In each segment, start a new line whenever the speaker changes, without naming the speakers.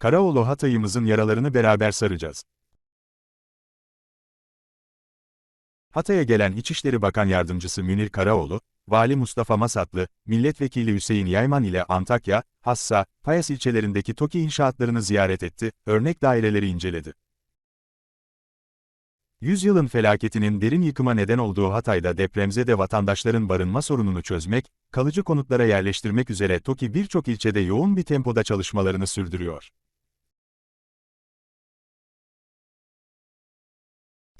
Karaoğlu Hatay'ımızın yaralarını beraber saracağız. Hatay'a gelen İçişleri Bakan Yardımcısı Münir Karaoğlu, Vali Mustafa Masatlı, Milletvekili Hüseyin Yayman ile Antakya, Hassa, Payas ilçelerindeki TOKİ inşaatlarını ziyaret etti, örnek daireleri inceledi. Yüzyılın felaketinin derin yıkıma neden olduğu Hatay'da depremzede vatandaşların barınma sorununu çözmek, kalıcı konutlara yerleştirmek üzere TOKİ birçok ilçede yoğun bir tempoda çalışmalarını sürdürüyor.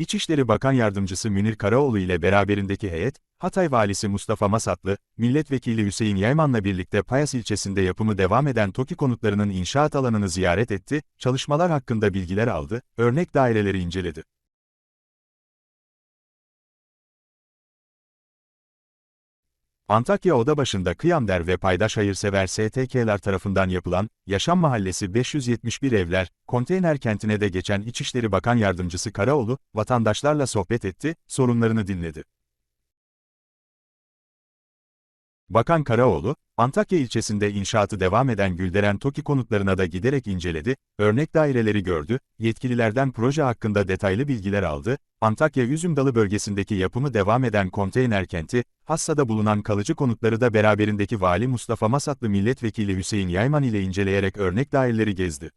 İçişleri Bakan Yardımcısı Münir Karaoğlu ile beraberindeki heyet, Hatay Valisi Mustafa Masatlı, Milletvekili Hüseyin Yayman'la birlikte Payas ilçesinde yapımı devam eden TOKİ konutlarının inşaat alanını ziyaret etti, çalışmalar hakkında bilgiler aldı, örnek daireleri inceledi. Antakya Odabaşı'nda Kıyamder ve Paydaş Hayırsever STK'lar tarafından yapılan, Yaşam Mahallesi 571 evler, konteyner kentine de geçen İçişleri Bakan Yardımcısı Karaoğlu, vatandaşlarla sohbet etti, sorunlarını dinledi. Bakan Karaoğlu, Antakya ilçesinde inşaatı devam eden Gülderen TOKİ konutlarına da giderek inceledi, örnek daireleri gördü, yetkililerden proje hakkında detaylı bilgiler aldı, Antakya Üzümdalı bölgesindeki yapımı devam eden konteyner kenti, Hassa'da bulunan kalıcı konutları da beraberindeki Vali Mustafa Masatlı Milletvekili Hüseyin Yayman ile inceleyerek örnek daireleri gezdi.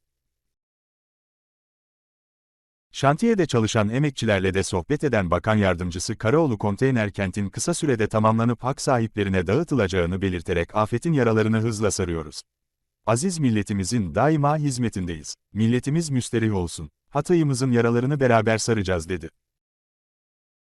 Şantiyede çalışan emekçilerle de sohbet eden Bakan Yardımcısı Karaoğlu konteyner kentin kısa sürede tamamlanıp hak sahiplerine dağıtılacağını belirterek afetin yaralarını hızla sarıyoruz. Aziz milletimizin daima hizmetindeyiz. Milletimiz müsterih olsun. Hatayımızın yaralarını beraber saracağız dedi.